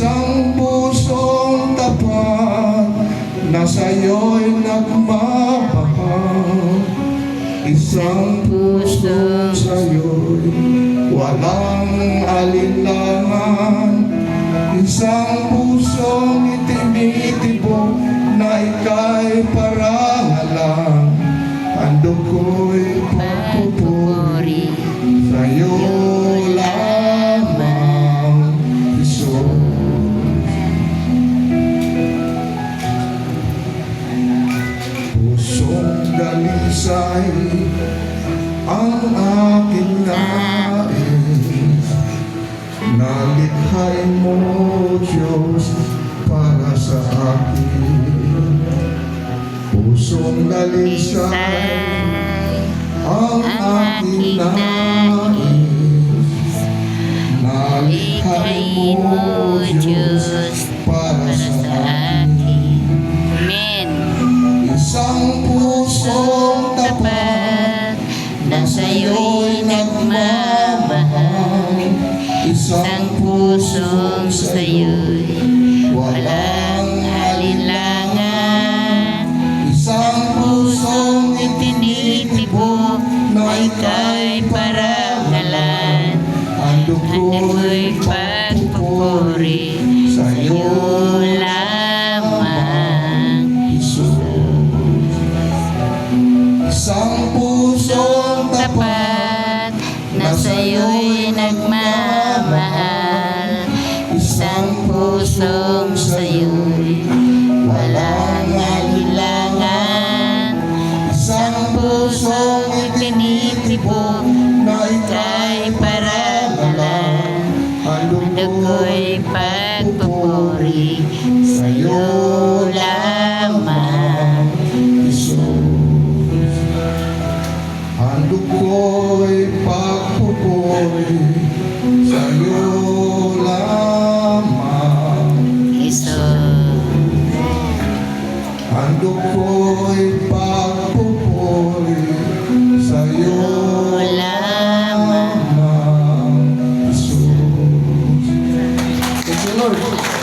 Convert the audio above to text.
Isang pusong tapat na sa'yo'y nagmamahal. Isang pusong sa'yo'y walang alinlangan. Isang pusong itinitibok na ika'y parangalan Ando ko'y dalisay ang aking nais. Nalikhay mo, Diyos, para sa akin. Pusong dalisay ang aking nais. Nalikhay mo, Diyos, para sa akin. Amen. Isang pusong pusong sa'yo'y walang alinlangan. Isang pusong Itinitibok na ika'y parangalan. Ando Ko'y pagpupuri sa'yo lamang. Isang pusong tapat tapat na sa'yo'y nagmamahal ang pusong sayo'y walang alilangan. Isang pusong itinitibok na ika'y paradalan. Ang ako'y pagpupuri sa'yo lamang. Isus, ang ako'y pagpupuri sa'yo Ang duko'y pagpupuri sa'yo lamang, Ama Jesus. Thank you, Lord.